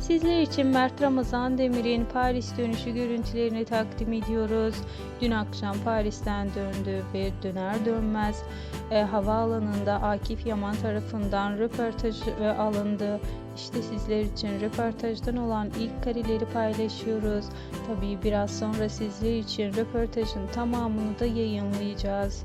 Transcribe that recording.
Sizler için Mert Ramazan Demir'in Paris dönüşü görüntülerini takdim ediyoruz. Dün akşam Paris'ten döndü ve döner dönmez e, havaalanında Akif Yaman tarafından röportaj e, alındı. İşte sizler için röportajdan olan ilk kareleri paylaşıyoruz. Tabii biraz sonra sizler için röportajın tamamını da yayınlayacağız.